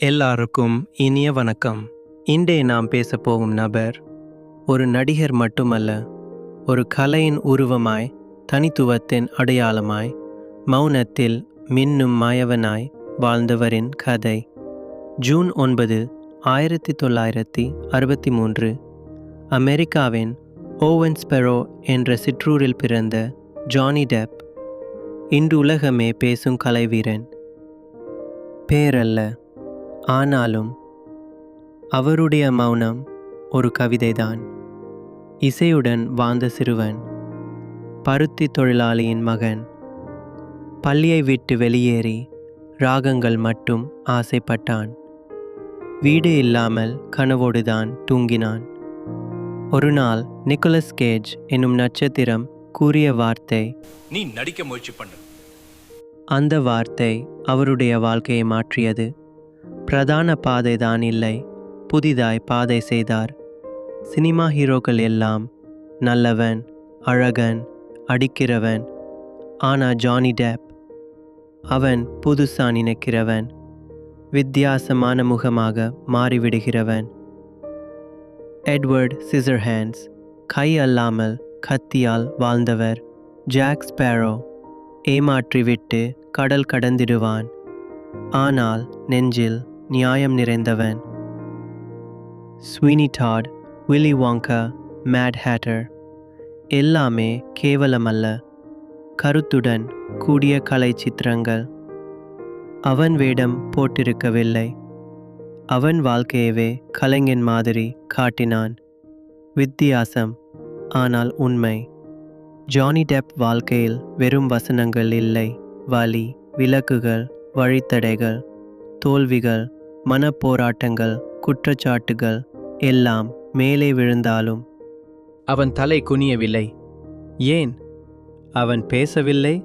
எல்லாருக்கும் இனிய வணக்கம். இன்றே நாம் பேசப் போகும் நபர் ஒரு நடிகர் மட்டுமல்ல ஒரு கலையின் உருவமாய் தனித்துவத்தின் அடையாளமாய் மௌனத்தில் மின்னும் மாயவனாய் வாழ்ந்தவரின் கதை. ஜூன் ஒன்பது ஆயிரத்தி தொள்ளாயிரத்தி அறுபத்தி மூன்று. அமெரிக்காவின் ஓவன்ஸ்பெரோ என்ற சிற்றூரில் பிறந்த ஜானி டெப் இன்று உலகமே பேசும் கலைவீரன். பேரல்ல ஆனாலும் அவருடைய மௌனம் ஒரு கவிதைதான். இசையுடன் வாழ்ந்த சிறுவன் பருத்தி தொழிலாளியின் மகன் பள்ளியை விட்டு வெளியேறி ராகங்கள் மட்டும் ஆசைப்பட்டான். வீடு இல்லாமல் கனவோடுதான் தூங்கினான். ஒரு நாள் நிக்கோலஸ் கேஜ் என்னும் நட்சத்திரம் கூறிய வார்த்தை நீ நடிக்க முயற்சி பண்ணு. அந்த வார்த்தை அவருடைய வாழ்க்கையை மாற்றியது. பிரதான பாதை தான் இல்லை புதிதாய் பாதை செய்தார். சினிமா ஹீரோக்கள் எல்லாம் நல்லவன் அழகன் அடிக்கிறவன். ஆனா ஜானி டெப் அவன் புதுசா நினைக்கிறவன். வித்தியாசமான முகமாக மாறிவிடுகிறவன். எட்வர்ட் சிசர்ஹேண்ட்ஸ் கை அல்லாமல் கத்தியால் வாழ்ந்தவர். ஜாக் ஸ்பேரோ ஏமாற்றிவிட்டு கடல் கடந்திடுவான். ஆனால் நெஞ்சில் நியாயம் நிறைந்தவன். Sweeney Todd Willy Wonka Mad Hatter எல்லாமே கேவலமல்ல. கருத்துடன் கூடிய கலை சித்திரங்கள். அவன் வேடம் போட்டிருக்கவில்லை. அவன் வாழ்க்கையவே கலைஞன் மாதிரி காட்டினான். வித்தியாசம் ஆனால் உண்மை. ஜானி டெப் வாழ்க்கையில் வெறும் வசனங்கள் இல்லை. வலி விளக்குகள் வழித்தடைகள் தோல்விகள் மனப்போராட்டங்கள் குற்றச்சாட்டுகள் எல்லாம் மேலே விழுந்தாலும். அவன் தலை குனியவில்லை. ஏன்? அவன் பேசவில்லை?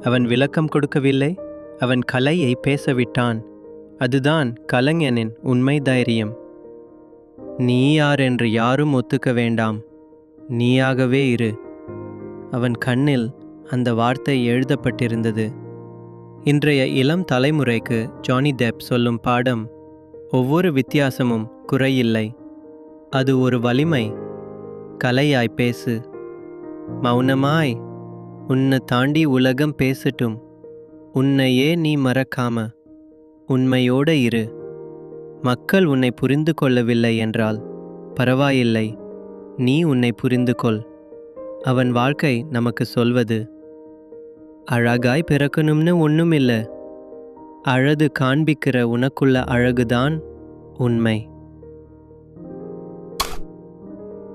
அவன் விளக்கம் கொடுக்கவில்லை? அவன் கலையை பேசவிட்டான். அதுதான் கலைஞனின் உண்மை தைரியம். நீ யார் என்று யாரும் ஒத்துக்க வேண்டாம். நீயாகவே இரு. அவன் கண்ணில் அந்த வார்த்தை எழுதப்பட்டிருந்தது. இன்றைய இளம் தலைமுறைக்கு ஜானி தேப் சொல்லும் பாடம் ஒவ்வொரு வித்தியாசமும் குறையில்லை. அது ஒரு வலிமை. கலையாய் பேசு. மௌனமாய். உன்னை தாண்டி உலகம் பேசட்டும். உன்னையே நீ மறக்காம. உண்மையோட இரு. மக்கள் உன்னை புரிந்து கொள்ளவில்லை என்றால் பரவாயில்லை. நீ உன்னை புரிந்து கொள். அவன் வாழ்க்கை நமக்கு சொல்வது. அழகாய் பிறக்கணும்னு ஒன்றும் இல்லை அழகு காண்பிக்கிற உனக்குள்ள அழகுதான் உண்மை.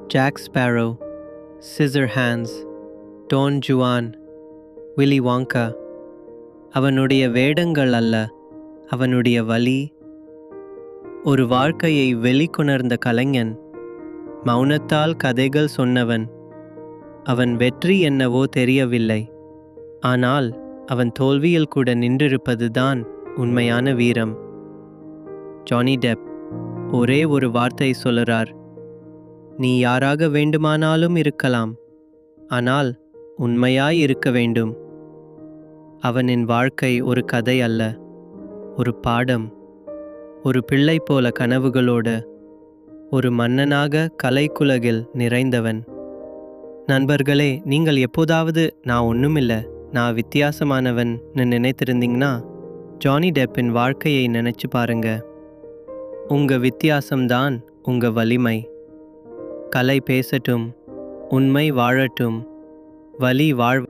Jack Sparrow Scissor Hands Don Juan Willy Wonka அவனுடைய வேடங்கள் அல்ல அவனுடைய வலி. ஒரு வாழ்க்கையை வெளிக்கொணர்ந்த கலைஞன் மௌனத்தால் கதைகள் சொன்னவன். அவன் வெற்றி என்னவோ தெரியவில்லை ஆனால் அவன் தோல்வியில் கூட நின்றிருப்பதுதான் உண்மையான வீரம். ஜானி டெப் ஒரே ஒரு வார்த்தை சொல்லுறார். நீ யாராக வேண்டுமானாலும் இருக்கலாம் ஆனால் உண்மையாய் இருக்க வேண்டும். அவனின் வாழ்க்கை ஒரு கதை அல்ல ஒரு பாடம். ஒரு பிள்ளை போல கனவுகளோட ஒரு மன்னனாக கலைக்குலகில் நிறைந்தவன். நண்பர்களே நீங்கள் எப்போதாவது நான் ஒன்றுமில்லை நான் வித்தியாசமானவன்னு நினைத்திருந்தீங்கன்னா ஜானி டெப்பின் வாழ்க்கையை நினைச்சு பாருங்க. உங்க வித்தியாசம்தான் உங்க வலிமை. கலை பேசட்டும் உண்மை வாழட்டும் வலி வாழ்